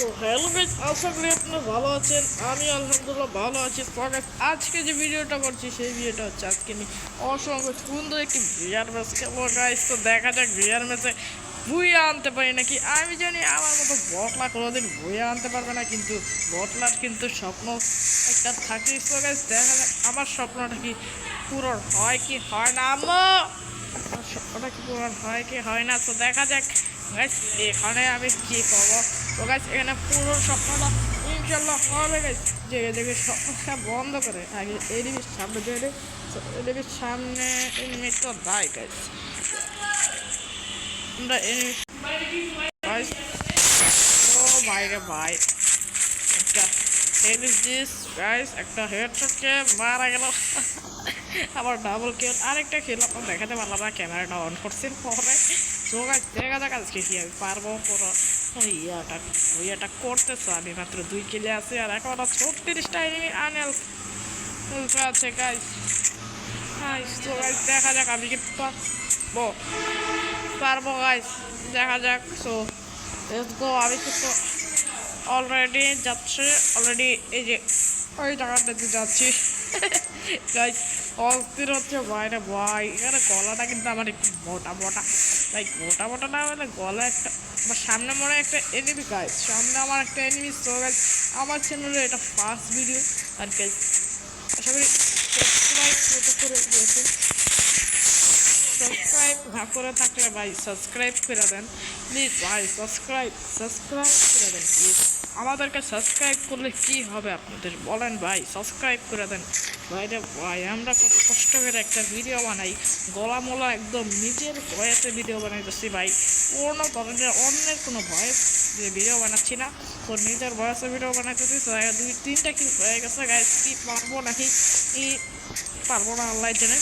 তো hello guys আশা করি আপনারা ভালো আছেন। আমি আলহামদুলিল্লাহ ভালো আছি। তো আজকে যে ভিডিওটা করছি, সেই ভিডিওটা হচ্ছে আজকে আমি অসংখ্য সুন্দর একটি ভিআর ম্যাচ খেলব গাইস তো দেখা যাক ভিআর ম্যাচে বুইয়া আনতে পারি নাকি? আমি জানি আমার মতো বটলা কোনোদিন বুইয়া আনতে পারবে না, কিন্তু বটলার কিন্তু স্বপ্ন একটা থাকে তো গাইস দেখা যাক আমার স্বপ্নটা কি পূরণ হয় কি হয় না? আমার স্বপ্নটা কি পূরণ হয় কি হয় না? তো দেখা যাক। গাইস এখানে আমি কি পাবো তো গাইস এখানে পুরো স্বপ্নটা ইনশাল্লাহ হবে গাইস যে দেখে স্বপ্নটা বন্ধ করে, আগে এদিকে সামনে দিয়ে এদিকে সামনে এনিমি তো দায় গাইস আমরা এনিমি ও বাইরে ভাই। একটা হেডশটকে মারা গেল। আবার ডাবল কিল আরেকটা খেল আপনার দেখাতে পারলাম না ক্যামেরাটা অন করছেন পরে। যোগাজ দেখা যাক আজকে কি আমি পারব পুরো। ইয়াটা ওই ইয়াটা করতেছে আমি মাত্র দুই কিলে আছে আর এখন ছত্রিশটা আনেল। আছে গাইস গাইস তো দেখা যাক আমি কি পারব পারব গাইস দেখা যাক সো লেটস গো আমি কিন্তু অলরেডি যাচ্ছে অলরেডি এই যে, ওই জায়গাটাতে যাচ্ছি গাইস অস্থির হচ্ছে বাইরে ভয়। এখানে গলাটা কিন্তু আমার একটু মোটা মোটা। লাইক মোটা মোটা না মানে গলা একটা, আমার সামনে মনে একটা এনিমি গাছ সামনে আমার একটা এনিমি সো গাছ আমার চ্যানেলে এটা ফার্স্ট ভিডিও আর কি আশা করি সাবস্ক্রাইব করে সাবস্ক্রাইব না করে থাকলে ভাই সাবস্ক্রাইব করে দেন। প্লিজ ভাই সাবস্ক্রাইব সাবস্ক্রাইব করে দেন প্লিজ আমাদেরকে সাবস্ক্রাইব করলে কি হবে আপনাদের? বলেন ভাই সাবস্ক্রাইব করে দেন। ভাইরে ভাই, আমরা কত কষ্ট করে একটা ভিডিও বানাই। গলা মোলা একদম নিজের ভয়েসে ভিডিও বানাইতেছি ভাই। কোনো ধরনের অন্যের কোনো ভয়েস যে ভিডিও বানাচ্ছি না। তো নিজের ভয়েসে ভিডিও বানাইতেছি দুই তিনটা কি হয়ে গেছে। গাইস কি পারব নাকি? কি পারব না, আল্লাহ জানে।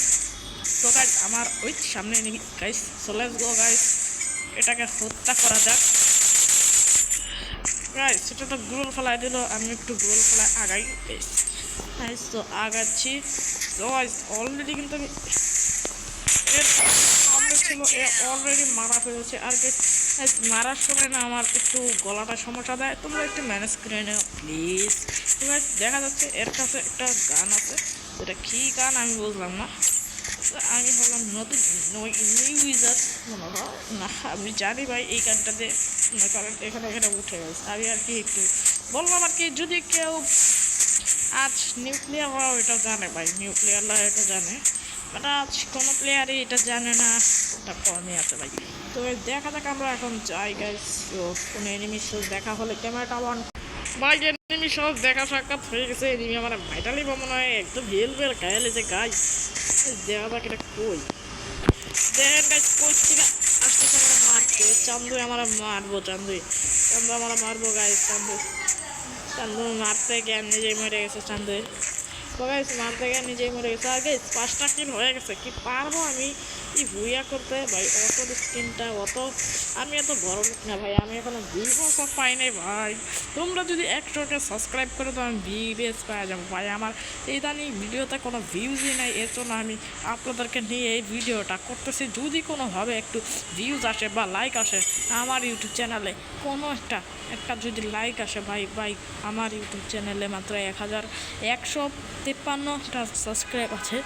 তো গাইস আমার ওই সামনে guys so let's go guys এটাকে হত্যা করা যাক। গাইস সেটা তো গ্রোল ফেলাই দিল। আমি একটু গ্রোল ফেলাই আগাই। গাইস তো আগাচ্ছি। তো গাইস অলরেডি কিন্তু আমি ছিল, এ অলরেডি মারা ফেলেছে আর গাইস মারার সময় না আমার একটু গলাটা সমস্যা দেয়। তোমরা একটু ম্যানেজ করে নাও প্লিজ তো গাইস দেখা যাচ্ছে, এর কাছে একটা গান আছে। এটা কী গান আমি বুঝলাম না। আমি হলাম নতুন নিউ ইউজার মনে হয় না, আমি জানি ভাই, এই গানটাতে মনে করেন এখানে এখানে উঠে গেছে। আমি আর কি একটু বললাম আর কি, যদি কেউ আজ নিউক্লিয়ার এটা জানে ভাই নিউক্লিয়াররা এটা জানে। বাট আজ কোনো প্লেয়ারই এটা জানে না এটা কমই আছে ভাই। তো দেখা যাক আমরা এখন যাই গাইস তো কোনো এনিমি দেখা হলে ক্যামেরাটা অন ভাই এনিমি সব দেখা সাক্ষাৎ হয়ে গেছে। এনিমি আমার ভাইটালি মনে হয় একদম হেল বেল গায়ে লেছে গাই দেখা যাক এটা কই? দেখেন গাছ কই থেকে আসতেছে আমরা মারতে। চান্দু আমরা মারবো, চান্দুই। চান্দু আমরা মারবো গাছ চান্দু। চান্দু মারতে গিয়ে নিজেই মরে গেছে চান্দুই গাছ মারতে গিয়ে নিজেই মরে গেছে। আর গাইস পাঁচটা কিল হয়ে গেছে। কি পারব আমি? কি ভুইয়া করতে ভাই? অত স্ক্রিনটা অত আমি এত বড় লোক না ভাই, আমি এখনও ভিভো সব পাই নাই ভাই। তোমরা যদি একশোকে সাবস্ক্রাইব করে তো আমি ভিভিএস পাওয়া যাব ভাই। আমার এই দানি ভিডিওতে কোনো ভিউজই নাই, এর জন্য আমি আপনাদেরকে নিয়ে এই ভিডিওটা করতেছি। যদি কোনোভাবে একটু ভিউজ আসে বা লাইক আসে আমার ইউটিউব চ্যানেলে কোনো একটা একটা যদি লাইক আসে ভাই ভাই, আমার ইউটিউব চ্যানেলে মাত্র এক হাজার একশো তেপ্পান্নটা সাবস্ক্রাইব আছে।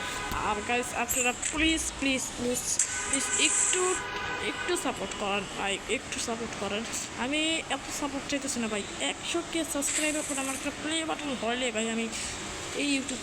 আর গাইস আপনারা প্লিজ প্লিজ প্লিজ প্লিজ একটু একটু সাপোর্ট করেন ভাই, একটু সাপোর্ট করেন আমি এত সাপোর্ট চাইতেছি না, ভাই। একশো কে সাবস্ক্রাইবার করে আমার একটা প্লে বাটন হলে ভাই, আমি এই ইউটিউব